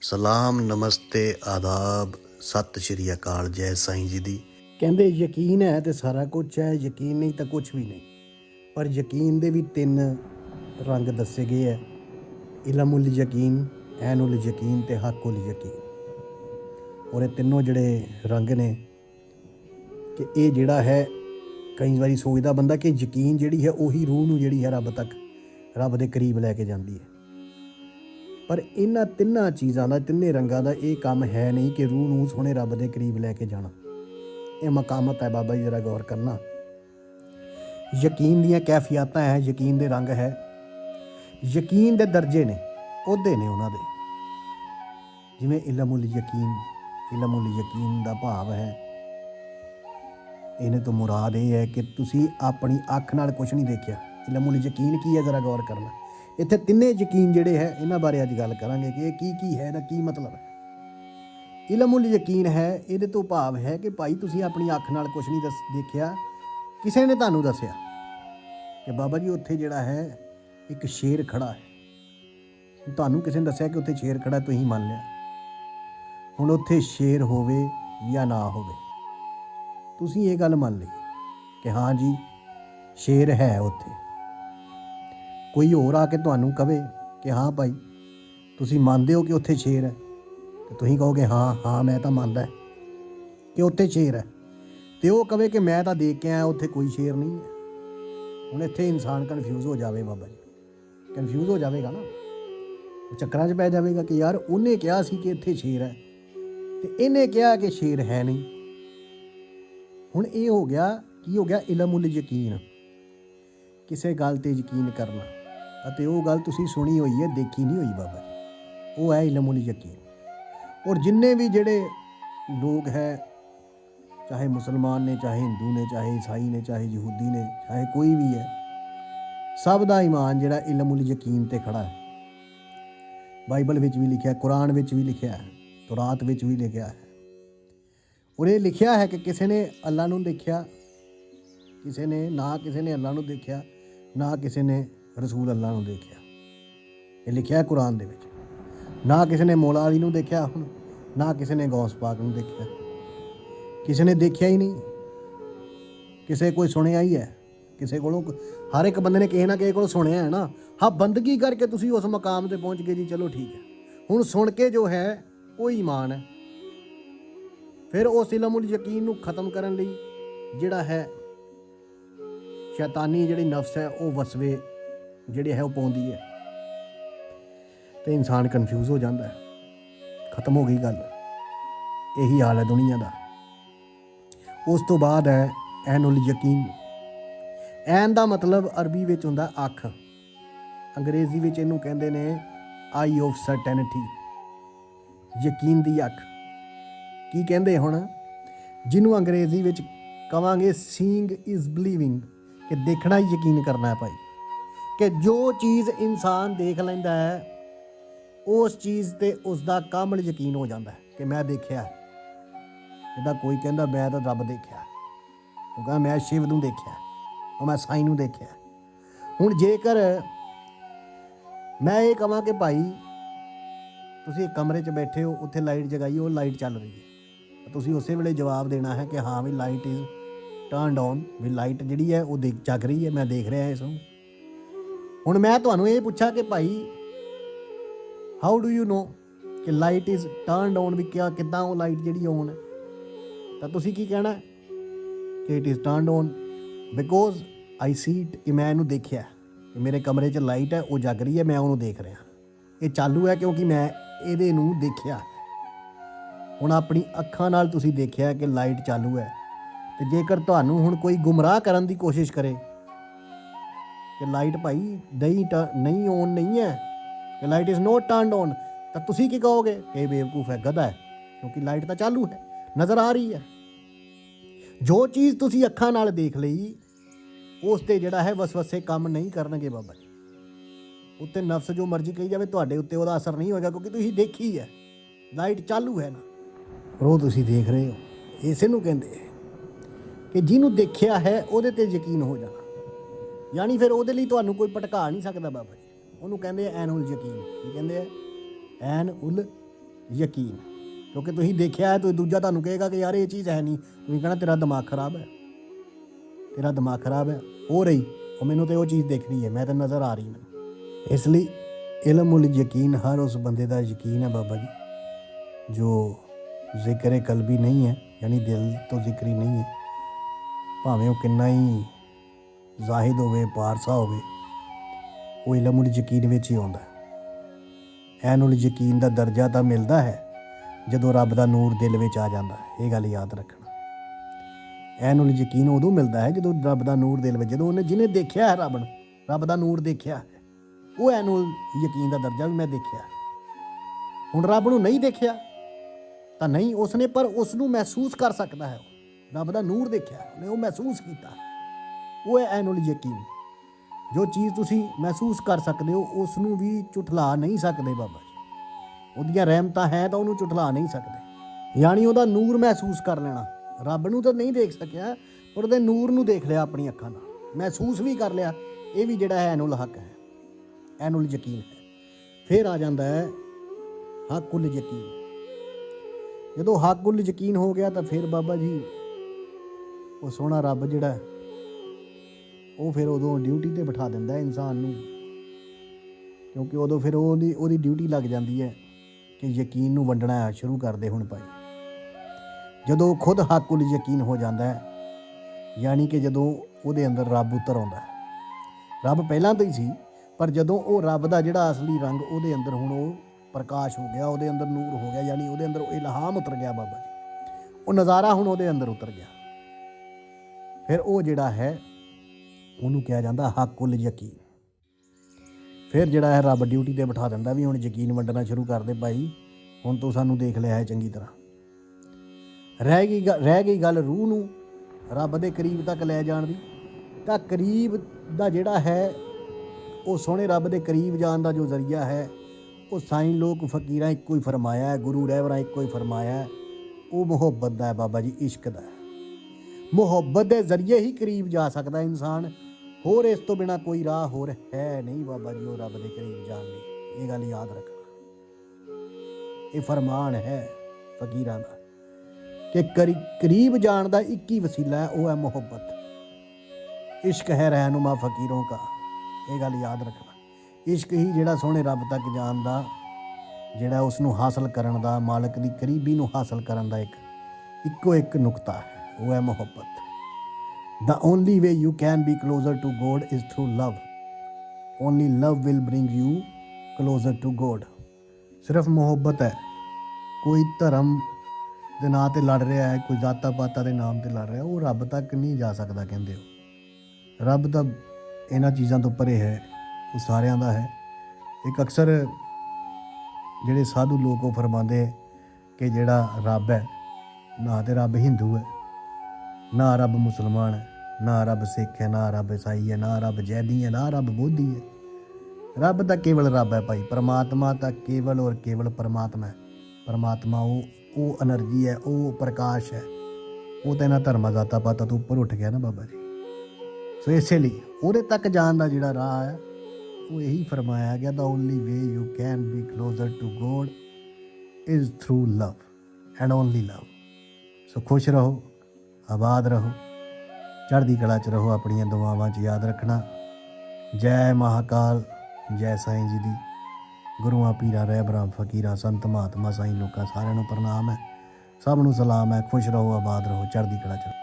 ਸਲਾਮ, ਨਮਸਤੇ, ਆਦਾਬ, ਸਤਿ ਸ਼੍ਰੀ ਅਕਾਲ, ਜੈ ਸਾਈਂ ਜੀ ਦੀ। ਕਹਿੰਦੇ, ਯਕੀਨ ਹੈ ਤੇ ਸਾਰਾ ਕੁਝ ਹੈ, ਯਕੀਨ ਨਹੀਂ ਤਾਂ ਕੁਝ ਵੀ ਨਹੀਂ। ਪਰ ਯਕੀਨ ਦੇ ਵੀ ਤਿੰਨ ਰੰਗ ਦੱਸੇ ਗਏ ਹੈ। ਇਲਮੁਲ ਯਕੀਨ ਐਨੁਲ ਯਕੀਨ ਤੇ ਹੱਕੁਲ ਯਕੀਨ। ਔਰ ਇਹ ਤਿੰਨੋਂ ਜਿਹੜੇ ਰੰਗ ਨੇ, ਕਿ ਇਹ ਜਿਹੜਾ ਹੈ ਕਈ ਵਾਰੀ ਸੋਚਦਾ ਬੰਦਾ ਕਿ ਯਕੀਨ ਜਿਹੜੀ ਹੈ ਉਹੀ ਰੂਹ ਨੂੰ ਜਿਹੜੀ ਹੈ ਰੱਬ ਤੱਕ, ਰੱਬ ਦੇ ਕਰੀਬ ਲੈ ਕੇ ਜਾਂਦੀ ਹੈ। ਪਰ ਇਹਨਾਂ ਤਿੰਨਾਂ ਚੀਜ਼ਾਂ ਦਾ, ਤਿੰਨੇ ਰੰਗਾਂ ਦਾ ਇਹ ਕੰਮ ਹੈ ਨਹੀਂ ਕਿ ਰੂਹ ਨੂੰ ਸੋਹਣੇ ਰੱਬ ਦੇ ਕਰੀਬ ਲੈ ਕੇ ਜਾਣਾ। ਇਹ ਮਕਾਮਤ ਹੈ ਬਾਬਾ ਜੀ, ਜਰਾ ਗੌਰ ਕਰਨਾ। ਯਕੀਨ ਦੀਆਂ ਕੈਫੀਅਤਾਂ ਹੈ, ਯਕੀਨ ਦੇ ਰੰਗ ਹੈ। ਯਕੀਨ ਦੇ ਦਰਜੇ ਨੇ, ਉਹਦੇ ਨੇ ਉਹਨਾਂ ਦੇ। ਜਿਵੇਂ ਇਲਮੁਲ ਯਕੀਨ ਇਲਮੁਲ ਯਕੀਨ ਦਾ ਭਾਵ ਹੈ। ਇਹਨੇ ਤੋਂ ਮੁਰਾਦ ਇਹ ਹੈ ਕਿ ਤੁਸੀਂ ਆਪਣੀ ਅੱਖ ਨਾਲ ਕੁਝ ਨਹੀਂ ਦੇਖਿਆ। ਇਲਮੁਲ ਯਕੀਨ ਕੀ ਹੈ? ਜਰਾ ਗੌਰ ਕਰਨਾ। ਇੱਥੇ ਤਿੰਨੇ ਯਕੀਨ ਜਿਹੜੇ ਹੈ, ਇਹਨਾਂ ਬਾਰੇ ਅੱਜ ਗੱਲ ਕਰਾਂਗੇ ਕਿ ਇਹ ਕੀ ਕੀ ਹੈ ਇਹਦਾ ਕੀ ਮਤਲਬ ਹੈ। ਇਲਮੁਲ ਯਕੀਨ ਹੈ, ਇਹਦੇ ਤੋਂ ਭਾਵ ਹੈ ਕਿ ਭਾਈ ਤੁਸੀਂ ਆਪਣੀ ਅੱਖ ਨਾਲ ਕੁਝ ਨਹੀਂ ਦੱਸ, ਦੇਖਿਆ। ਕਿਸੇ ਨੇ ਤੁਹਾਨੂੰ ਦੱਸਿਆ ਕਿ ਬਾਬਾ ਜੀ ਉੱਥੇ ਜਿਹੜਾ ਹੈ, ਇੱਕ ਸ਼ੇਰ ਖੜਾ ਹੈ। ਤੁਹਾਨੂੰ ਕਿਸੇ ਨੇ ਦੱਸਿਆ ਕਿ ਉੱਥੇ ਸ਼ੇਰ ਖੜਾ ਤੁਸੀਂ ਮੰਨ ਲਿਆ। ਹੁਣ ਉੱਥੇ ਸ਼ੇਰ ਹੋਵੇ ਜਾਂ ਨਾ ਹੋਵੇ। ਤੁਸੀਂ ਇਹ ਗੱਲ ਮੰਨ ਲਈ ਕਿ ਹਾਂ ਜੀ, ਸ਼ੇਰ ਹੈ ਉੱਥੇ। ਕੋਈ ਹੋਰ ਆ ਕੇ ਤੁਹਾਨੂੰ ਕਵੇ ਕਿ ਹਾਂ ਭਾਈ, ਤੁਸੀਂ ਮੰਨਦੇ ਹੋ ਕਿ ਉੱਥੇ ਸ਼ੇਰ ਹੈ? ਤੇ ਤੁਸੀਂ ਕਹੋਗੇ, ਹਾਂ ਹਾਂ, ਮੈਂ ਤਾਂ ਮੰਨਦਾ ਕਿ ਉੱਥੇ ਸ਼ੇਰ ਹੈ। ਤੇ ਉਹ ਕਵੇ ਕਿ ਮੈਂ ਤਾਂ ਦੇਖ ਕੇ ਆਇਆ, ਉੱਥੇ ਕੋਈ ਸ਼ੇਰ ਨਹੀਂ ਹੈ। ਹੁਣ ਇੱਥੇ ਇਨਸਾਨ ਕਨਫਿਊਜ਼ ਹੋ ਜਾਵੇ ਬਾਬਾ ਜੀ। ਕਨਫਿਊਜ਼ ਹੋ ਜਾਵੇਗਾ ਨਾ। ਉਹ ਚੱਕਰਾਂ 'ਚ ਪੈ ਜਾਵੇਗਾ ਕਿ ਯਾਰ ਉਹਨੇ ਕਿਹਾ ਸੀ ਕਿ ਇੱਥੇ ਸ਼ੇਰ ਹੈ। ਤੇ ਇਹਨੇ ਕਿਹਾ ਕਿ ਸ਼ੇਰ ਹੈ ਨਹੀਂ। ਹੁਣ ਇਹ ਹੋ ਗਿਆ, ਕੀ ਹੋ ਗਿਆ? ਇਲਮੁਲ ਯਕੀਨ। ਕਿਸੇ ਗੱਲ ਤੇ ਯਕੀਨ ਕਰਨਾ। ਅਤੇ ਉਹ ਗੱਲ ਤੁਸੀਂ ਸੁਣੀ ਹੋਈ ਹੈ, ਦੇਖੀ ਨਹੀਂ ਹੋਈ ਬਾਬਾ ਜੀ। ਉਹ ਹੈ ਇਲਮੁਲ ਯਕੀਨ। ਔਰ ਜਿੰਨੇ ਵੀ ਜਿਹੜੇ ਲੋਕ ਹੈ, ਚਾਹੇ ਮੁਸਲਮਾਨ ਨੇ, ਚਾਹੇ ਹਿੰਦੂ ਨੇ, ਚਾਹੇ ਈਸਾਈ ਨੇ, ਚਾਹੇ ਯਹੂਦੀ ਨੇ, ਚਾਹੇ ਕੋਈ ਵੀ ਹੈ, ਸਭ ਦਾ ਈਮਾਨ ਜਿਹੜਾ ਇਲਮੁਲ ਯਕੀਨ ਤੇ ਖੜਾ ਹੈ। ਬਾਈਬਲ ਵਿੱਚ ਵੀ ਲਿਖਿਆ, ਕੁਰਾਨ ਵਿੱਚ ਵੀ ਲਿਖਿਆ ਹੈ, ਤੁਰਾਤ ਵਿੱਚ ਵੀ ਲਿਖਿਆ ਹੈ। ਔਰ ਇਹ ਲਿਖਿਆ ਹੈ ਕਿ ਕਿਸੇ ਨੇ ਅੱਲਾ ਨੂੰ ਦੇਖਿਆ, ਕਿਸੇ ਨੇ ਨਾ ਕਿਸੇ ਨੇ ਅੱਲਾ ਨੂੰ ਦੇਖਿਆ, ਨਾ ਕਿਸੇ ਨੇ ਰਸੂਲ ਅੱਲਾ ਨੂੰ ਦੇਖਿਆ। ਇਹ ਲਿਖਿਆ ਹੈ ਕੁਰਾਨ ਦੇ ਵਿੱਚ। ਨਾ ਕਿਸੇ ਨੇ ਮੌਲਾ ਅਲੀ ਨੂੰ ਦੇਖਿਆ ਹੁਣ, ਨਾ ਕਿਸੇ ਨੇ ਗੌਸ ਪਾਕ ਨੂੰ ਦੇਖਿਆ। ਕਿਸੇ ਨੇ ਦੇਖਿਆ ਹੀ ਨਹੀਂ। ਕਿਸੇ ਕੋਈ ਸੁਣਿਆ ਹੀ ਹੈ। ਕਿਸੇ ਕੋਲੋਂ ਹਰ ਇੱਕ ਬੰਦੇ ਨੇ ਕਿਸੇ ਨਾ ਕਿਸੇ ਕੋਲੋਂ ਸੁਣਿਆ ਹੈ ਨਾ। ਹਾਂ, ਬੰਦਗੀ ਕਰਕੇ ਤੁਸੀਂ ਉਸ ਮਕਾਮ ਤੇ ਪਹੁੰਚ ਗਏ ਜੀ, ਚਲੋ ਠੀਕ ਹੈ। ਹੁਣ ਸੁਣ ਕੇ ਜੋ ਹੈ, ਉਹ ਈਮਾਨ ਹੈ। ਫਿਰ ਉਸ ਇਲਮੁਲ ਯਕੀਨ ਨੂੰ ਖਤਮ ਕਰਨ ਲਈ ਜਿਹੜਾ ਹੈ ਸ਼ੈਤਾਨੀ ਜਿਹੜੀ ਨਫਸ ਹੈ ਉਹ ਵਸਵੇ, ਜਿਹੜੇ ਹੈ ਉਹ ਪਾਉਂਦੀ ਹੈ। ਤੇ ਇਨਸਾਨ ਕਨਫਿਊਜ਼ ਹੋ ਜਾਂਦਾ ਹੈ। ਖਤਮ ਹੋ ਗਈ ਗੱਲ। ਇਹੀ ਹਾਲ ਹੈ ਦੁਨੀਆ ਦਾ। ਉਸ ਤੋਂ ਬਾਅਦ ਹੈ ਐਨੁਲ ਯਕੀਨ। ਐਨ ਦਾ ਮਤਲਬ ਅਰਬੀ ਵਿੱਚ ਹੁੰਦਾ ਅੱਖ। ਅੰਗਰੇਜ਼ੀ ਵਿੱਚ ਇਹਨੂੰ ਕਹਿੰਦੇ ਨੇ ਆਈ ਆਫ ਸਰਟੈਨਿਟੀ ਯਕੀਨ ਦੀ ਅੱਖ। ਕੀ ਕਹਿੰਦੇ ਹੁਣ? ਜਿਹਨੂੰ ਅੰਗਰੇਜ਼ੀ ਵਿੱਚ ਕਵਾਂਗੇ ਸੀਇੰਗ ਇਜ਼ ਬਲੀਵਿੰਗ ਕਿ ਦੇਖਣਾ ਹੀ ਯਕੀਨ ਕਰਨਾ ਹੈ ਭਾਈ। ਕਿ ਜੋ ਚੀਜ਼ ਇਨਸਾਨ ਦੇਖ ਲੈਂਦਾ ਹੈ, ਉਸ ਚੀਜ਼ ਤੇ ਉਸ ਦਾ ਕਾਮਲ ਯਕੀਨ ਹੋ ਜਾਂਦਾ ਹੈ ਕਿ ਮੈਂ ਦੇਖਿਆ ਜਿੱਦਾਂ ਕੋਈ ਕਹਿੰਦਾ, ਮੈਂ ਤਾਂ ਰੱਬ ਦੇਖਿਆ ਉਹ ਕਹਿੰਦਾ, ਮੈਂ ਸ਼ਿਵ ਨੂੰ ਦੇਖਿਆ ਉਹ ਮੈਂ ਸਾਈਂ ਨੂੰ ਦੇਖਿਆ ਹੁਣ ਜੇਕਰ ਮੈਂ ਇਹ ਕਹਾਂ ਕਿ ਭਾਈ, ਤੁਸੀਂ ਕਮਰੇ 'ਚ ਬੈਠੇ ਹੋ, ਉੱਥੇ ਲਾਈਟ ਜਗਾਈ, ਉਹ ਲਾਈਟ ਚੱਲ ਰਹੀ ਹੈ। ਤੁਸੀਂ ਉਸੇ ਵੇਲੇ ਜਵਾਬ ਦੇਣਾ ਹੈ ਕਿ ਹਾਂ ਵੀ ਲਾਈਟ ਇਜ਼ ਟਰਨਡ ਔਨ ਵੀ ਲਾਈਟ ਜਿਹੜੀ ਹੈ ਉਹ ਦੇਖ, ਚੱਕ ਰਹੀ ਹੈ, ਮੈਂ ਦੇਖ ਰਿਹਾ ਇਸ ਨੂੰ। ਹੁਣ ਮੈਂ ਤੁਹਾਨੂੰ ਇਹ ਪੁੱਛਾਂ ਕਿ ਭਾਈ ਹਾਊ ਡੂ ਯੂ ਨੋ ਕਿ ਲਾਈਟ ਇਜ਼ ਟਰਨਡ ਔਨ ਵੀ ਕਿਆ, ਕਿਦਾਂ ਉਹ ਲਾਈਟ ਜਿਹੜੀ ਔਨ ਹੈ? ਤਾਂ ਤੁਸੀਂ ਕੀ ਕਹਿਣਾ ਕਿ it is turned on because I see it ਕਿ ਮੈਂ ਇਹਨੂੰ ਦੇਖਿਆ ਕਿ ਮੇਰੇ ਕਮਰੇ 'ਚ ਲਾਈਟ ਹੈ, ਉਹ ਜਗ ਰਹੀ ਹੈ, ਮੈਂ ਉਹਨੂੰ ਦੇਖ ਰਿਹਾ। ਇਹ ਚਾਲੂ ਹੈ ਕਿਉਂਕਿ ਮੈਂ ਇਹਦੇ ਨੂੰ ਦੇਖਿਆ ਹੁਣ ਆਪਣੀ ਅੱਖਾਂ ਨਾਲ ਤੁਸੀਂ ਦੇਖਿਆ ਕਿ ਲਾਈਟ ਚਾਲੂ ਹੈ। ਤੇ ਜੇਕਰ ਤੁਹਾਨੂੰ ਹੁਣ ਕੋਈ ਗੁੰਮਰਾਹ ਕਰਨ ਦੀ ਕੋਸ਼ਿਸ਼ ਕਰੇ ਕਿ ਲਾਈਟ ਭਾਈ ਨਹੀਂ ਟ- ਨਹੀਂ ਔਨ ਨਹੀਂ ਹੈ, ਕਿ light is not turned on ਤਾਂ ਤੁਸੀਂ ਕੀ ਕਹੋਗੇ? ਕਿ ਬੇਵਕੂਫ ਹੈ, ਗਧਾ ਹੈ, ਕਿਉਂਕਿ ਲਾਈਟ ਤਾਂ ਚਾਲੂ ਹੈ, ਨਜ਼ਰ ਆ ਰਹੀ ਹੈ। ਜੋ ਚੀਜ਼ ਤੁਸੀਂ ਅੱਖਾਂ ਨਾਲ ਦੇਖ ਲਈ, ਉਸ ਤੇ ਜਿਹੜਾ ਹੈ ਵਸਵਸੇ ਕੰਮ ਨਹੀਂ ਕਰਨਗੇ ਬਾਬਾ ਜੀ। ਉੱਤੇ ਨਫਸ ਜੋ ਮਰਜ਼ੀ ਕਹੀ ਜਾਵੇ, ਤੁਹਾਡੇ ਉੱਤੇ ਉਹਦਾ ਅਸਰ ਨਹੀਂ ਹੋਏਗਾ, ਕਿਉਂਕਿ ਤੁਸੀਂ ਦੇਖੀ ਹੈ, ਲਾਈਟ ਚਾਲੂ ਹੈ ਨਾ। ਪਰ ਉਹ ਤੁਸੀਂ ਦੇਖ ਰਹੇ ਹੋ। ਇਸੇ ਨੂੰ ਕਹਿੰਦੇ ਕਿ ਜਿਹਨੂੰ ਦੇਖਿਆ ਹੈ, ਉਹਦੇ ਤੇ ਯਕੀਨ ਹੋ ਜਾਣਾ। ਯਾਨੀ ਫਿਰ ਉਹਦੇ ਲਈ ਤੁਹਾਨੂੰ ਕੋਈ ਭਟਕਾ ਨਹੀਂ ਸਕਦਾ ਬਾਬਾ ਜੀ। ਉਹਨੂੰ ਕਹਿੰਦੇ ਆ, ਐਨ ਉਲ ਯਕੀਨ। ਕੀ ਕਹਿੰਦੇ ਆ? ਐਨ ਉਲ ਯਕੀਨ। ਕਿਉਂਕਿ ਤੁਸੀਂ ਦੇਖਿਆ ਹੈ ਤੇ ਦੂਜਾ ਤੁਹਾਨੂੰ ਕਹੇਗਾ ਕਿ ਯਾਰ ਇਹ ਚੀਜ਼ ਹੈ ਨਹੀਂ। ਤੁਸੀਂ ਕਹਣਾ, ਤੇਰਾ ਦਿਮਾਗ ਖਰਾਬ ਹੈ। ਤੇਰਾ ਦਿਮਾਗ ਖਰਾਬ ਹੈ। ਹੋ ਰਹੀ। ਉਹ ਮੈਨੂੰ ਤੇ ਉਹ ਚੀਜ਼ ਦਿਖ ਹੈ। ਮੈਂ ਤਾਂ ਨਜ਼ਰ ਆ ਰਹੀ ਮੈਨੂੰ ਇਸ ਲਈ ਇਲਮ ਉਲ ਯਕੀਨ, ਹਰ ਉਸ ਬੰਦੇ ਦਾ ਯਕੀਨ ਹੈ ਬਾਬਾ ਜੀ, ਜੋ ਜ਼ਿਕਰ ਕਲਬੀ ਨਹੀਂ ਹੈ, ਯਾਨੀ ਦਿਲ ਤੋਂ ਜ਼ਿਕਰੀ ਨਹੀਂ ਹੈ। ਭਾਵੇਂ ਉਹ ਕਿੰਨਾ ਹੀ ਜ਼ਾਹਿਦ ਹੋਵੇ, ਪਾਰਸਾ ਹੋਵੇ, ਉਹ ਇਲਮ ਉਲ ਯਕੀਨ ਵਿੱਚ ਹੀ ਆਉਂਦਾ ਹੈ। ਐਨ ਉਲ ਯਕੀਨ ਦਾ ਦਰਜਾ ਤਾਂ ਮਿਲਦਾ ਹੈ, ਜਦੋਂ ਰੱਬ ਦਾ ਨੂਰ ਦਿਲ ਵਿੱਚ ਆ ਜਾਂਦਾ ਹੈ। ਇਹ ਗੱਲ ਯਾਦ ਰੱਖਣਾ। ਐਨ ਉਲ ਯਕੀਨ ਉਦੋਂ ਮਿਲਦਾ ਹੈ, ਜਦੋਂ ਰੱਬ ਦਾ ਨੂਰ ਦਿਲ ਵਿੱਚ, ਜਦੋਂ ਉਹਨੇ ਜਿਹਨੇ ਦੇਖਿਆ ਹੈ ਰੱਬ ਨੂੰ, ਰੱਬ ਦਾ ਨੂਰ ਦੇਖਿਆ ਹੈ। ਉਹ ਐਨ ਉਲ ਯਕੀਨ ਦਾ ਦਰਜਾ ਵੀ ਮੈਂ ਦੇਖਿਆ ਹੁਣ ਰੱਬ ਨੂੰ ਨਹੀਂ ਦੇਖਿਆ ਤਾਂ ਨਹੀਂ, ਉਸਨੇ ਪਰ ਉਸ ਨੂੰ ਮਹਿਸੂਸ ਕਰ ਸਕਦਾ ਹੈ। ਰੱਬ ਦਾ ਨੂਰ ਦੇਖਿਆ, ਉਹਨੇ ਉਹ ਮਹਿਸੂਸ ਕੀਤਾ। ਉਹ ਹੈ ਐਨੁਲ ਯਕੀਨ। ਜੋ ਚੀਜ਼ ਤੁਸੀਂ ਮਹਿਸੂਸ ਕਰ ਸਕਦੇ ਹੋ ਉਸ ਨੂੰ ਵੀ ਝੁਠਲਾ ਨਹੀਂ ਸਕਦੇ ਬਾਬਾ ਜੀ। ਉਹਦੀਆਂ ਰਹਿਮਤਾਂ ਹੈ ਤਾਂ ਉਹਨੂੰ ਝੁਠਲਾ ਨਹੀਂ ਸਕਦੇ। ਯਾਨੀ ਉਹਦਾ ਨੂਰ ਮਹਿਸੂਸ ਕਰ ਲੈਣਾ। ਰੱਬ ਨੂੰ ਤਾਂ ਨਹੀਂ ਦੇਖ ਸਕਿਆ, ਪਰ ਉਹਦੇ ਨੂਰ ਨੂੰ ਦੇਖ ਲਿਆ ਆਪਣੀ ਅੱਖਾਂ ਨਾਲ। ਮਹਿਸੂਸ ਵੀ ਕਰ ਲਿਆ, ਇਹ ਵੀ ਜਿਹੜਾ ਹੈ ਐਨੂਲ ਹੱਕ ਹੈ। ਐਨੁਲ ਯਕੀਨ ਹੈ। ਫਿਰ ਆ ਜਾਂਦਾ ਹੈ ਹੱਕੁਲ ਯਕੀਨ। ਜਦੋਂ ਹੱਕ ਹੱਕੁਲ ਯਕੀਨ ਹੋ ਗਿਆ ਤਾਂ ਫਿਰ ਬਾਬਾ ਜੀ ਉਹ ਸੋਹਣਾ ਰੱਬ ਜਿਹੜਾ ਉਹ ਫਿਰ ਉਦੋਂ ਡਿਊਟੀ ਤੇ ਬਿਠਾ ਦਿੰਦਾ ਹੈ ਇਨਸਾਨ ਨੂੰ। ਕਿਉਂਕਿ ਉਦੋਂ ਫਿਰ ਉਹਦੀ ਉਹਦੀ ਡਿਊਟੀ ਲੱਗ ਜਾਂਦੀ ਹੈ ਕਿ ਯਕੀਨ ਨੂੰ ਵੰਡਣਾ ਸ਼ੁਰੂ ਕਰਦੇ ਹੁਣ ਭਾਈ। ਜਦੋਂ ਖੁਦ ਹੱਕ ਹੱਕੁਲ ਯਕੀਨ ਹੋ ਜਾਂਦਾ ਹੈ, ਯਾਨੀ ਕਿ ਜਦੋਂ ਉਹਦੇ ਅੰਦਰ ਰੱਬ ਉਤਰ ਆਉਂਦਾ ਹੈ। ਰੱਬ ਪਹਿਲਾਂ ਤੋਂ ਹੀ ਸੀ, ਪਰ ਜਦੋਂ ਉਹ ਰੱਬ ਦਾ ਜਿਹੜਾ ਅਸਲੀ ਰੰਗ ਉਹਦੇ ਅੰਦਰ ਹੁਣ ਉਹ ਪ੍ਰਕਾਸ਼ ਹੋ ਗਿਆ, ਉਹਦੇ ਅੰਦਰ ਨੂਰ ਹੋ ਗਿਆ, ਯਾਨੀ ਉਹਦੇ ਅੰਦਰ ਉਹ ਇਲਹਾਮ ਉਤਰ ਗਿਆ ਬਾਬਾ ਜੀ। ਉਹ ਨਜ਼ਾਰਾ ਹੁਣ ਉਹਦੇ ਅੰਦਰ ਉਤਰ ਗਿਆ। ਫਿਰ ਉਹ ਜਿਹੜਾ ਹੈ, ਉਹਨੂੰ ਕਿਹਾ ਜਾਂਦਾ ਹੱਕੁਲ ਯਕੀਨ। ਫਿਰ ਜਿਹੜਾ ਹੈ ਰੱਬ ਡਿਊਟੀ ਤੇ ਬਿਠਾ ਦਿੰਦਾ ਵੀ ਹੁਣ ਯਕੀਨ ਵੰਡਣਾ ਸ਼ੁਰੂ ਕਰ ਦੇ ਭਾਈ, ਹੁਣ ਤੂੰ ਸਾਨੂੰ ਦੇਖ ਲਿਆ ਹੈ ਚੰਗੀ ਤਰ੍ਹਾਂ। ਰਹਿ ਗਈ ਗ- ਰਹਿ ਗਈ ਗੱਲ ਰੂਹ ਨੂੰ, ਰੱਬ ਦੇ ਕਰੀਬ ਤੱਕ ਲੈ ਜਾਣ ਦੀ। ਤਾਂ ਕਰੀਬ ਦਾ ਜਿਹੜਾ ਹੈ, ਉਹ ਸੋਹਣੇ ਰੱਬ ਦੇ ਕਰੀਬ ਜਾਣ ਦਾ ਜੋ ਜ਼ਰੀਆ ਹੈ ਉਹ ਸਾਈਂ ਲੋਕ ਫਕੀਰਾਂ ਇੱਕੋ ਹੀ ਫਰਮਾਇਆ ਹੈ, ਗੁਰੂ ਰਹਿਬਰਾਂ ਇੱਕੋ ਹੀ ਫਰਮਾਇਆ ਹੈ। ਉਹ ਮੁਹੱਬਤ ਦਾ ਹੈ ਬਾਬਾ ਜੀ, ਇਸ਼ਕ ਦਾ ਹੈ। ਮੁਹੱਬਤ ਦੇ ਜ਼ਰੀਏ ਹੀ ਕਰੀਬ ਜਾ ਸਕਦਾ ਇਨਸਾਨ। ਹੋਰ ਇਸ ਤੋਂ ਬਿਨਾ ਕੋਈ ਰਾਹ ਹੋਰ ਹੈ ਨਹੀਂ ਬਾਬਾ ਜੀ, ਉਹ ਰੱਬ ਦੇ ਕਰੀਬ ਜਾਣ ਲਈ। ਇਹ ਗੱਲ ਯਾਦ ਰੱਖਣਾ। ਇਹ ਫਰਮਾਨ ਹੈ ਫਕੀਰਾਂ ਦਾ ਕਿ ਕਰੀ- ਕਰੀਬ ਜਾਣ ਦਾ ਇੱਕ ਹੀ ਵਸੀਲਾ ਹੈ, ਉਹ ਹੈ ਮੁਹੱਬਤ। ਇਸ਼ਕ ਹੈ ਰਹਿਨੁਮਾ ਫਕੀਰੋਂ ਕਾ। ਇਹ ਗੱਲ ਯਾਦ ਰੱਖਣਾ। ਇਸ਼ਕ ਹੀ ਜਿਹੜਾ ਸੋਹਣੇ ਰੱਬ ਤੱਕ ਜਾਣ ਦਾ, ਜਿਹੜਾ ਉਸ ਨੂੰ ਹਾਸਲ ਕਰਨ ਦਾ, ਮਾਲਕ ਦੀ ਕਰੀਬੀ ਨੂੰ ਹਾਸਲ ਕਰਨ ਦਾ ਇੱਕ, ਇੱਕੋ ਇੱਕ ਨੁਕਤਾ ਹੈ, ਉਹ ਹੈ ਮੁਹੱਬਤ The only way you can be closer to God is through love. Only love will bring you closer to God. ਸਿਰਫ ਮੁਹੱਬਤ ਹੈ ਕੋਈ ਧਰਮ ਦੇ ਨਾਂ ਤੇ ਲੜ ਰਿਹਾ ਹੈ, ਕੋਈ ਜਾਤਾਂ ਪਾਤਾ ਦੇ ਨਾਮ ਤੇ ਲੜ ਰਿਹਾ, ਉਹ ਰੱਬ ਤੱਕ ਨਹੀਂ ਜਾ ਸਕਦਾ, ਕਹਿੰਦੇ ਹੋ ਰੱਬ ਤਾਂ ਇਹਨਾਂ ਚੀਜ਼ਾਂ ਤੋਂ ਪਰੇ ਹੈ ਉਹ ਸਾਰਿਆਂ ਦਾ ਹੈ। ਇੱਕ ਅਕਸਰ ਜਿਹੜੇ ਸਾਧੂ ਲੋਕ ਉਹ ਫਰਮਾਉਂਦੇ ਕਿ ਜਿਹੜਾ ਰੱਬ ਹੈ, ਨਾ ਤੇ ਰੱਬ ਹਿੰਦੂ ਹੈ, ਨਾ ਰੱਬ ਮੁਸਲਮਾਨ ਹੈ, ਨਾ ਰੱਬ ਸਿੱਖ ਹੈ, ਨਾ ਰੱਬ ਈਸਾਈ ਹੈ, ਨਾ ਰੱਬ ਜੈਦੀ ਹੈ, ਨਾ ਰੱਬ ਬੋਧੀ ਹੈ। ਰੱਬ ਤਾਂ ਕੇਵਲ ਰੱਬ ਹੈ ਭਾਈ, ਪਰਮਾਤਮਾ ਤਾਂ ਕੇਵਲ ਔਰ ਕੇਵਲ ਪਰਮਾਤਮਾ ਹੈ। ਪਰਮਾਤਮਾ ਉਹ ਉਹ એનર્ਜੀ ਹੈ, ਉਹ ਪ੍ਰਕਾਸ਼ ਹੈ। ਉਹ ਤਾਂ ਇਹਨਾਂ ਧਰਮਾਂ ਦਾਤਾ ਪਾਤਾ ਤੋਂ ਉੱਪਰ ਉੱਠ ਗਿਆ ਨਾ ਬਾਬਾ ਜੀ। ਸੋ ਇਸੇ ਲਈ ਉਹਦੇ ਤੱਕ ਜਾਣ ਦਾ ਜਿਹੜਾ ਰਾਹ ਹੈ ਉਹ ਇਹੀ ਫਰਮਾਇਆ ਗਿਆ ਦਾ only way you can be closer to God is through love and only love so ਖੁਸ਼ ਰਹੋ ਆਬਾਦ ਰਹੋ ਚੜ੍ਹਦੀ ਕਲਾ 'ਚ ਰਹੋ ਆਪਣੀਆਂ ਦੁਆਵਾਂ 'ਚ ਯਾਦ ਰੱਖਣਾ ਜੈ ਮਹਾਕਾਲ ਜੈ ਸਾਈਂ ਜੀ ਦੀ ਗੁਰੂਆਂ ਪੀਰਾਂ ਰਹਿਬਰਾਂ ਫਕੀਰਾਂ ਸੰਤ ਮਹਾਤਮਾ ਸਾਈਂ ਲੋਕਾਂ ਸਾਰਿਆਂ ਨੂੰ ਪ੍ਰਣਾਮ ਹੈ ਸਭ ਨੂੰ ਸਲਾਮ ਹੈ ਖੁਸ਼ ਰਹੋ ਆਬਾਦ ਰਹੋ ਚੜ੍ਹਦੀ ਕਲਾ 'ਚ ਰਹੋ।